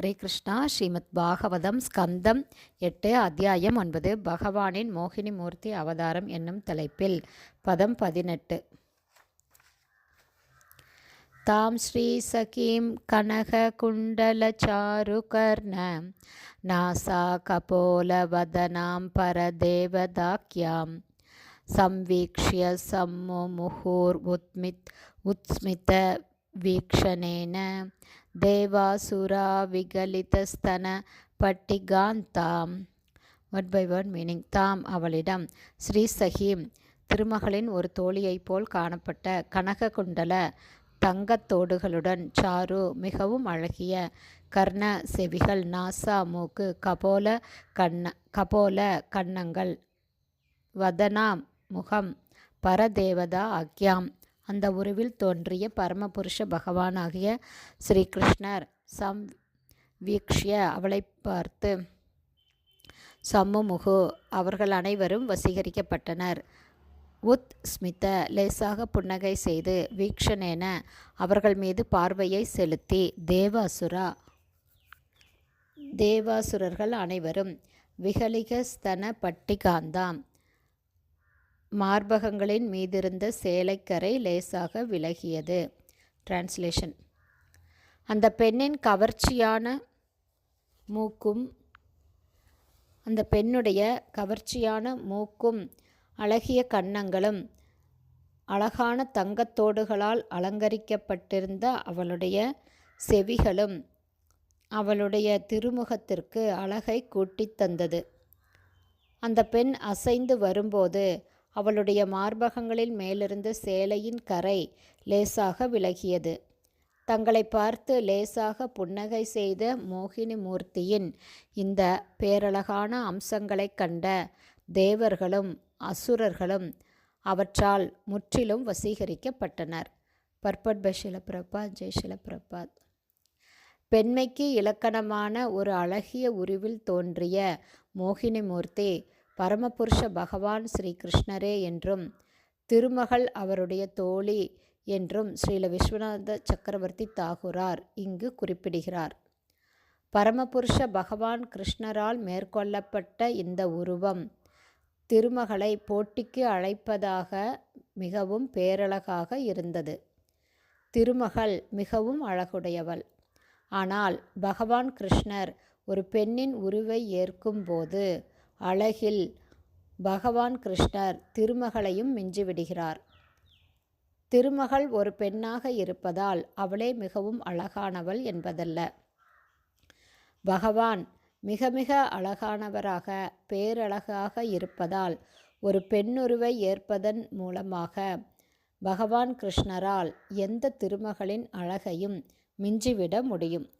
ஹரே கிருஷ்ணா. ஸ்ரீமத் பாகவதம் ஸ்கந்தம் எட்டு அத்தியாயம் ஒன்பது பகவானின் மோகினி மூர்த்தி அவதாரம் என்னும் தலைப்பில் பதம் பதினெட்டு. தாம் ஸ்ரீ சகீம் கனக குண்டல குண்டலச்சாருகர்ண நாசா கபோலவதனாம் பரதேவதாக்கியாம். சம்மு முகூர் உத்மித் உத்ஸ்மித வீக்ஷணேன தேவாசுரா விகலிதஸ்தன பட்டிகாந்தாம் வட் பை ஒன் மீனிங் தாம் அவளிடம். ஸ்ரீ சஹீம் திருமகளின் ஒரு தோழியைப் போல் காணப்பட்ட கனக குண்டல தங்கத்தோடுகளுடன் சாரு மிகவும் அழகிய கர்ண செவிகள் நாசா மூக்கு கபோல கண்ண கபோல கன்னங்கள் வதனாம் முகம் பரதேவதா ஆக்யாம். அந்த உருவில் தோன்றிய பரமபுருஷ பகவானாகிய ஸ்ரீகிருஷ்ணர் சம் வீக்ஷிய அவளை பார்த்து சம்முமுகு அவர்கள் அனைவரும் வசீகரிக்கப்பட்டனர். உத் ஸ்மித லேசாக புன்னகை செய்து வீக்ஷனேன அவர்கள் மீது பார்வையை செலுத்தி தேவாசுரா தேவாசுரர்கள் அனைவரும் விகலிகஸ்தன பட்டிகாந்தாம் மார்பகங்களின் மீதிருந்த சேலைக்கரை லேசாக விலகியது. டிரான்ஸ்லேஷன் அந்த பெண்ணின் கவர்ச்சியான மூக்கும் அந்த பெண்ணுடைய கவர்ச்சியான மூக்கும் அழகிய கன்னங்களும் அழகான தங்கத்தோடுகளால் அலங்கரிக்கப்பட்டிருந்த அவளுடைய செவிகளும் அவளுடைய திருமுகத்திற்கு அழகை கூட்டித் தந்தது. அந்த பெண் அசைந்து வரும்போது அவளுடைய மார்பகங்களின் மேலிருந்து சேலையின் கரை லேசாக விலகியது. தங்களை பார்த்து லேசாக புன்னகை செய்த மோகினி மூர்த்தியின் இந்த பேரழகான அம்சங்களைக் கண்ட தேவர்களும் அசுரர்களும் அவற்றால் முற்றிலும் வசீகரிக்கப்பட்டனர். பர்பட் பை ஷிலப்பிரபாத் ஜெய் ஷிலப்பிரபாத். பெண்மைக்கு இலக்கணமான ஒரு அழகிய உருவில் தோன்றிய மோகினி மூர்த்தி பரமபுருஷ பகவான் ஸ்ரீ கிருஷ்ணரே என்றும் திருமகள் அவருடைய தோழி என்றும் ஸ்ரீல விஸ்வநாத சக்கரவர்த்தி தாகுரார் இங்கு குறிப்பிடுகிறார். பரமபுருஷ பகவான் கிருஷ்ணரால் மேற்கொள்ளப்பட்ட இந்த உருவம் திருமகளை போட்டிக்கு அழைப்பதாக மிகவும் பேரழகாக இருந்தது. திருமகள் மிகவும் அழகுடையவள். ஆனால் பகவான் கிருஷ்ணர் ஒரு பெண்ணின் உருவை ஏற்கும்போது அழகில் பகவான் கிருஷ்ணர் திருமகளையும் மிஞ்சிவிடுகிறார். திருமகள் ஒரு பெண்ணாக இருப்பதால் அவளே மிகவும் அழகானவள் என்பதல்ல. பகவான் மிக மிக அழகானவராக பேரழகாக இருப்பதால் ஒரு பெண்ணுருவை ஏற்பதன் மூலமாக பகவான் கிருஷ்ணரால் எந்த திருமகளின் அழகையும் மிஞ்சிவிட முடியும்.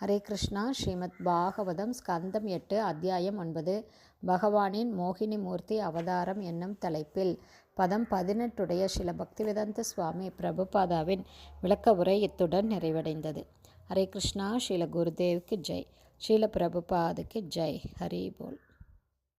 ஹரே கிருஷ்ணா ஸ்ரீமத் பாகவதம் ஸ்கந்தம் எட்டு அத்தியாயம் ஒன்பது பகவானின் மோகினி மூர்த்தி அவதாரம் என்னும் தலைப்பில் பதம் பதினெட்டுடைய சில பக்திவேதாந்த சுவாமி பிரபுபாதாவின் விளக்க உரை இத்துடன் நிறைவடைந்தது. ஹரே கிருஷ்ணா ஸ்ரீல குருதேவுக்கு ஜெய். ஸ்ரீல பிரபுபாதுக்கு ஜெய். ஹரி போல்.